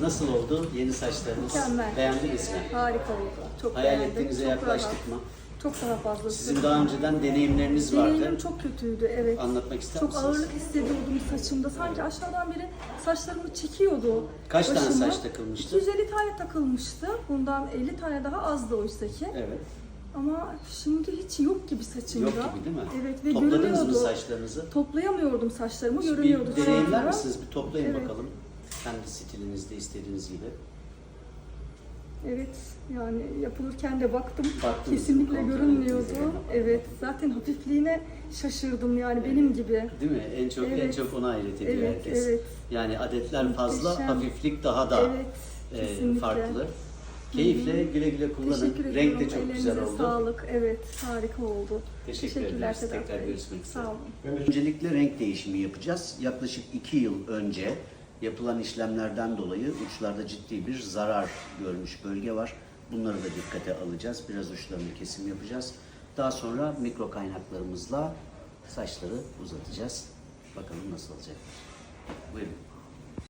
Nasıl oldu yeni saçlarınız? Mükemmel. Beğendiniz mi? Harika oldu. Çok Hayal beğendim. ettiğinize Çok yaklaştık rahat. mı? Çok daha fazla. Sizin daha önceden deneyimleriniz vardı. Deneyimim çok kötüydü evet. Anlatmak ister Çok misiniz? ağırlık hissediyordum saçımda. Sanki aşağıdan biri saçlarımı çekiyordu. Kaç tane başıma. saç takılmıştı? 250 tane takılmıştı. Bundan 50 tane daha azdı oysa ki. Evet. Ama şimdi hiç yok gibi saçımda. Yok gibi değil mi? Evet ve Topladınız görünüyordu. mı saçlarınızı? Toplayamıyordum saçlarımı, görünüyordu. Bir deneyimler misiniz? Bir toplayın Evet. bakalım. Kendi stilinizde istediğiniz gibi. Evet yani yapılırken de baktım. Baktınız, Kesinlikle görünmüyordu. Evet zaten hafifliğine şaşırdım yani benim gibi. Değil mi? En çok en Evet. çok ona hayret ediyor Evet, herkes. evet. Yani adetler fazla, Muhteşem. hafiflik daha da Evet, e, kesinlikle. farklı. Keyifle güle güle kullanın. Renk de çok Ellerinize güzel oldu. sağlık. Evet harika oldu. Teşekkür Teşekkürler ederiz. Tekrar görüşmek üzere. Sağ olun. Öncelikle renk değişimi yapacağız. Yaklaşık iki yıl önce yapılan işlemlerden dolayı uçlarda ciddi bir zarar görmüş bölge var. Bunları da dikkate alacağız. Biraz uçlarını kesim yapacağız. Daha sonra mikro kaynaklarımızla saçları uzatacağız. Bakalım nasıl olacak. Buyurun.